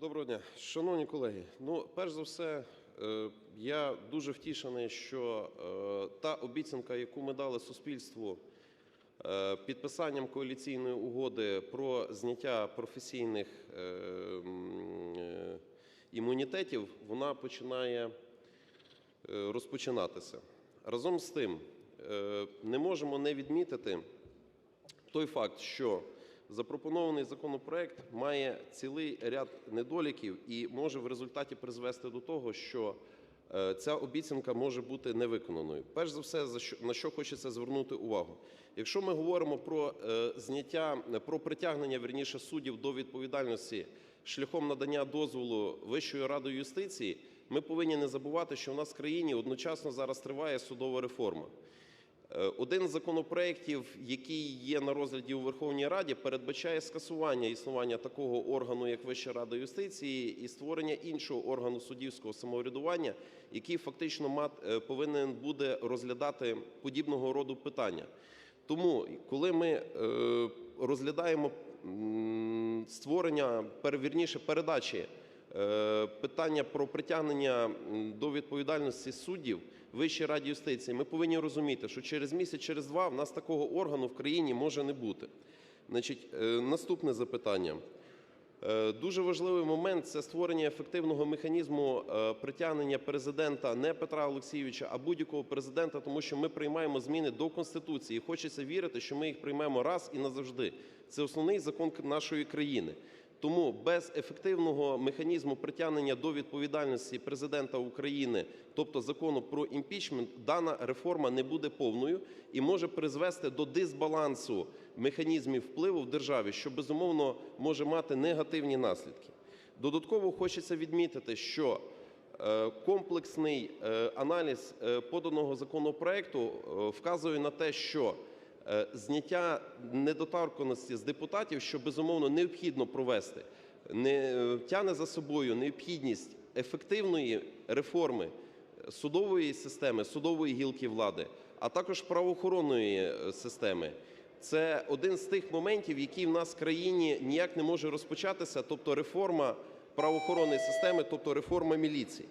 Доброго дня, шановні колеги. Ну, перш за все, е, я дуже втішений, що е, та обіцянка, яку ми дали суспільству е, підписанням коаліційної угоди про зняття професійних імунітетів, вона починає розпочинатися. Разом з тим, не можемо не відмітити той факт, що запропонований законопроект має цілий ряд недоліків і може в результаті призвести до того, що е, ця обіцянка може бути невиконаною. Перш за все, на що хочеться звернути увагу. Якщо ми говоримо про е, зняття, про притягнення, вірніше, суддів до відповідальності шляхом надання дозволу Вищою радою юстиції, ми повинні не забувати, що в нас в країні одночасно зараз триває судова реформа. Е, Один з законопроєктів, який є на розгляді у Верховній Раді, передбачає скасування існування такого органу, як Вища рада юстиції, і створення іншого органу суддівського самоврядування, який фактично мат- е, повинен буде розглядати подібного роду питання. Тому, коли ми е, розглядаємо створення, вірніше, передачі питання про притягнення до відповідальності суддів Вищій раді юстиції, ми повинні розуміти, що через місяць, через два в нас такого органу в країні може не бути. Е, наступне запитання. Е, Дуже важливий момент це створення ефективного механізму е, притягнення президента не Петра Олексійовича, а будь-якого президента, тому що ми приймаємо зміни до Конституції. Хочеться вірити, що ми їх приймемо раз і назавжди. Це основний закон нашої країни. Тому без ефективного механізму притягнення до відповідальності президента України, тобто закону про імпічмент, дана реформа не буде повною і може призвести до дисбалансу механізмів впливу в державі, що безумовно може мати негативні наслідки. Додатково хочеться відмітити, що е, комплексний е, аналіз е, поданого законопроекту вказує на те, що зняття недоторканності з депутатів, що безумовно необхідно провести, не е, тягне за собою необхідність ефективної реформи судової системи, судової гілки влади, а також правоохоронної е, системи. Це один з тих моментів, який в нас в країні ніяк не може розпочатися, тобто реформа правоохоронної системи, тобто реформа міліції.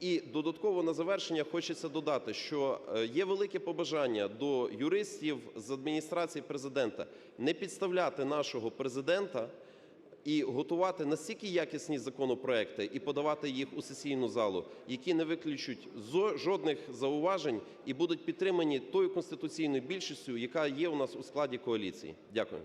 І додатково на завершення хочеться додати, що е, є велике побажання до юристів з адміністрації президента не підставляти нашого президента і готувати настільки якісні законопроекти і подавати їх у сесійну залу, які не виключать жодних зауважень і будуть підтримані тою конституційною більшістю, яка є у нас у складі коаліції. Дякую.